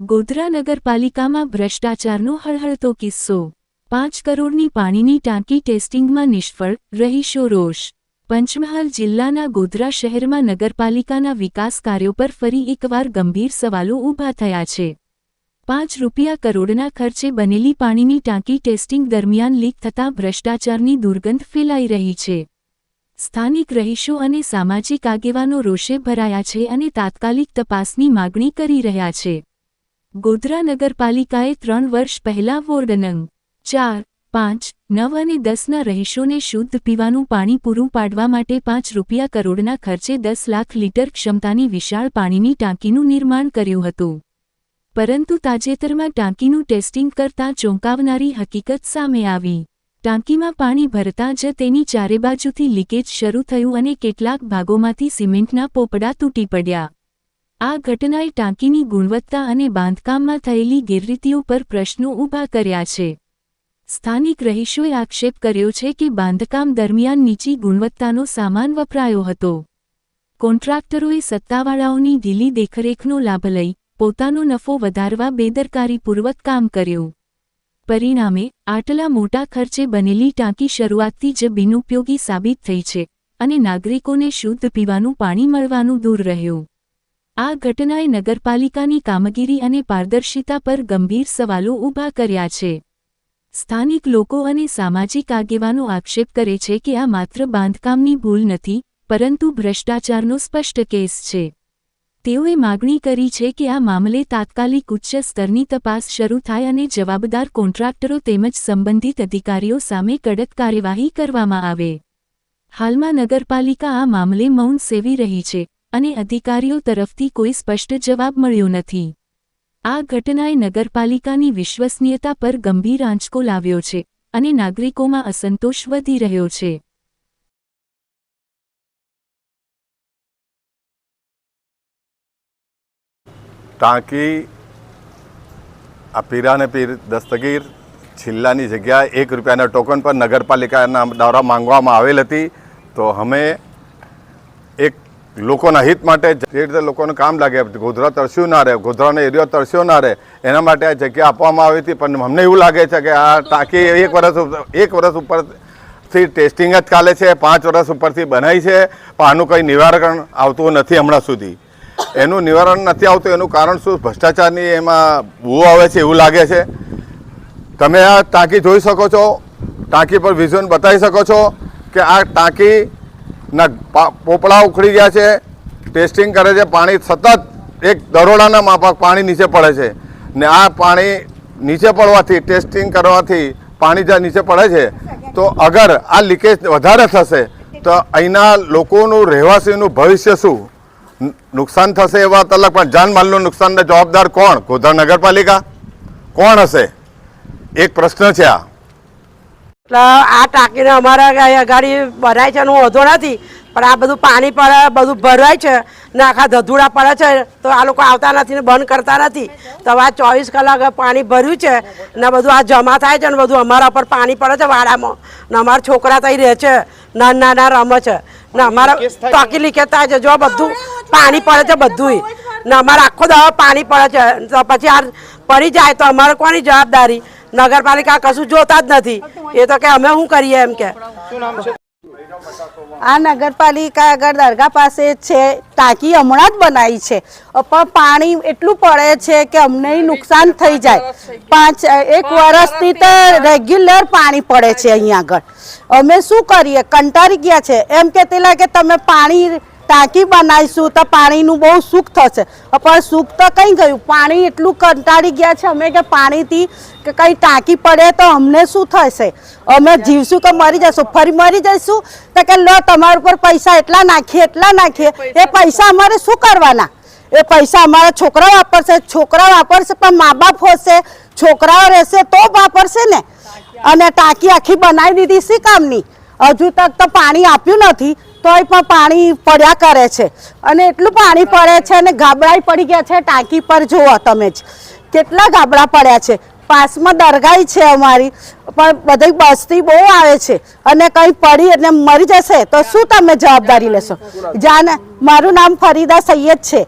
ગોધરા નગરપાલિકામાં ભ્રષ્ટાચારનો હળહળતો કિસ્સો. પાંચ કરોડની પાણીની ટાંકી ટેસ્ટિંગમાં નિષ્ફળ, રહીશો રોષ. પંચમહાલ જિલ્લાના ગોધરા શહેરમાં નગરપાલિકાના વિકાસ કાર્યો પર ફરી એકવાર ગંભીર સવાલો ઊભા થયા છે. પાંચ રૂપિયા કરોડના ખર્ચે બનેલી પાણીની ટાંકી ટેસ્ટિંગ દરમિયાન લીક થતાં ભ્રષ્ટાચારની દુર્ગંધ ફેલાઈ રહી છે. સ્થાનિક રહીશો અને સામાજિક આગેવાનો રોષે ભરાયા છે અને તાત્કાલિક તપાસની માગણી કરી રહ્યા છે. ગોધરા નગરપાલિકાએ ત્રણ વર્ષ પહેલા વોર્ડ નંગ ચાર, પાંચ, નવ અને દસના રહીશોને શુદ્ધ પીવાનું પાણી પૂરું પાડવા માટે પાંચ રૂપિયા કરોડના ખર્ચે દસ લાખ લીટર ક્ષમતાની વિશાળ પાણીની ટાંકીનું નિર્માણ કર્યું હતું. પરંતુ તાજેતરમાં ટાંકીનું ટેસ્ટિંગ કરતાં ચોંકાવનારી હકીકત સામે આવી. ટાંકીમાં પાણી ભરતા જ તેની ચારે બાજુથી લીકેજ શરૂ થયું અને કેટલાક ભાગોમાંથી સિમેન્ટના પોપડા તૂટી પડ્યા. આ ઘટનાએ ટાંકીની ગુણવત્તા અને બાંધકામમાં થયેલી ગેરરીતિઓ પર પ્રશ્નો ઊભા કર્યા છે. સ્થાનિક રહીશોએ આક્ષેપ કર્યો છે કે બાંધકામ દરમિયાન નીચી ગુણવત્તાનો સામાન વપરાયો હતો. કોન્ટ્રાક્ટરોએ સત્તાવાળાઓની ઢીલી દેખરેખનો લાભ લઈ પોતાનો નફો વધારવા બેદરકારીપૂર્વક કામ કર્યું. પરિણામે, આટલા મોટા ખર્ચે બનેલી ટાંકી શરૂઆતથી જ બિનઉપયોગી સાબિત થઈ છે અને નાગરિકોને શુદ્ધ પીવાનું પાણી મળવાનું દૂર રહ્યું. આ ઘટનાએ નગરપાલિકાની કામગીરી અને પારદર્શિતા પર ગંભીર સવાલો ઊભા કર્યા છે. સ્થાનિક લોકો અને સામાજિક આગેવાનો આક્ષેપ કરે છે કે આ માત્ર બાંધકામની ભૂલ નથી, પરંતુ ભ્રષ્ટાચારનો સ્પષ્ટ કેસ છે. તેઓએ માગણી કરી છે કે આ મામલે તાત્કાલિક ઉચ્ચ સ્તરની તપાસ શરૂ થાય અને જવાબદાર કોન્ટ્રાક્ટરો તેમજ સંબંધિત અધિકારીઓ સામે કડક કાર્યવાહી કરવામાં આવે. હાલમાં નગરપાલિકા આ મામલે મૌન સેવી રહી છે. અને અધિકારીઓ તરફથી કોઈ સ્પષ્ટ જવાબ મળ્યો નથી. આ ઘટનાએ નગરપાલિકાની વિશ્વસનીયતા પર ગંભીર આંચકો લાવ્યો છે અને નાગરિકોમાં અસંતોષ વધી રહ્યો છે. ટાંકી, આ પીરાને પીર દસ્તગીર છિલ્લાની જગ્યાએ એક રૂપિયાના ટોકન પર નગરપાલિકાના દ્વારા માંગવામાં આવેલ હતી. તો અમે એક લોકોના હિત માટે જે રીતે લોકોને કામ લાગે, ગોધરા તરસ્યું ના રહે, ગોધરાનો એરિયો તરસ્યો ના રહે, એના માટે આ જગ્યા આપવામાં આવી હતી. પણ અમને એવું લાગે છે કે આ ટાંકી એક વર્ષ એક વર્ષ ઉપરથી ટેસ્ટિંગ જ ચાલે છે, પાંચ વર્ષ ઉપરથી બનાવી છે, પણ આનું કંઈ નિવારણ આવતું નથી હમણાં સુધી. એનું નિવારણ નથી આવતું, એનું કારણ શું? ભ્રષ્ટાચારની એમાં બહુ આવે છે એવું લાગે છે. તમે આ ટાંકી જોઈ શકો છો, ટાંકી પર વિઝન બતાવી શકો છો કે આ ટાંકીના પા- પોપળા ઉખડી ગયા છે, ટેસ્ટિંગ કરે છે, પાણી સતત એક દરોડાના માફક પાણી નીચે પડે છે. ને આ પાણી નીચે પડવાથી, ટેસ્ટિંગ કરવાથી પાણી જ્યાં નીચે પડે છે, તો અગર આ લીકેજ વધારે થશે, તો અહીંના લોકોનું રહેવાસીનું ભવિષ્ય શું? નુકસાન થશે એ વાત અલગ, પણ જાનમાલનું નુકસાનને જવાબદાર કોણ? ગોધર નગરપાલિકા? કોણ હશે? એક પ્રશ્ન છે આ. એટલે આ ટાંકીને અમારા ગાડી ભરાય છે એનો વધો નથી પણ આ બધું પાણી પડે બધું ભરાય છે ને આખા ધધુડા પડે છે તો આ લોકો આવતા નથી ને બંધ કરતા નથી. તો આ ચોવીસ કલાક પાણી ભર્યું છે ને બધું આ જમા થાય છે ને બધું અમારા પર પાણી પડે છે વાડામાં. ને અમારા છોકરા ત્યાં રહે છે નાના નાના રમે છે. ને અમારા ટાંકી લીકેજ થાય છે જો બધું પાણી પડે છે બધુંય. ને અમારે આખો દવા પાણી પડે છે. તો પછી આ પડી જાય તો અમારે કોની જવાબદારી? નગરપાલિકા કશું જોતા જ નથી. એ તો કે અમે શું કરીએ એમ કે. આ નગરપાલિકા આગળ દરગાહ પાસે છે ટાંકી હમણાં જ બનાવી છે. પણ પાણી એટલું પડે છે કે અમને નુકસાન થઈ જાય. પાંચ એક વર્ષથી તો રેગ્યુલર પાણી પડે છે અહીંયા આગળ. અમે શું કરીએ? કંટાળી ગયા છે. એમ કે તમે પાણી ટાંકી બનાવીશું તો પાણીનું બહુ સુખ થશે. પણ સુખ તો કંઈ ગયું? પાણી એટલું કંટાળી ગયા છે અમે કે પાણીથી કે કંઈ ટાંકી પડે તો અમને શું થશે? અમે જીવશું કે મરી જશું? ફરી મરી જઈશું? તો કે લો, તમારા ઉપર પૈસા એટલા નાખીએ એટલા નાખીએ. એ પૈસા અમારે શું કરવાના? એ પૈસા અમારા છોકરા વાપરશે છોકરા વાપરશે, પણ મા બાપ હોશે, છોકરાઓ રહેશે તો વાપરશે ને? અને ટાંકી આખી બનાવી દીધી શી કામની? હજુ તક તો પાણી આપ્યું નથી. તોય પણ પાણી પડ્યા કરે છે. અને એટલું પાણી પડે છે અને ગાબડાઈ પડી ગયા છે ટાંકી પર જુઓ તમે જ. કેટલા ગાબડા પડ્યા છે. પાસમાં દરગાઈ છે અમારી પણ બધી બસ્તી બહુ આવે છે. અને કંઈ પડી એટલે મરી જશે તો શું તમે જવાબદારી લેશો? જાને મારું નામ ફરીદા સૈયદ છે.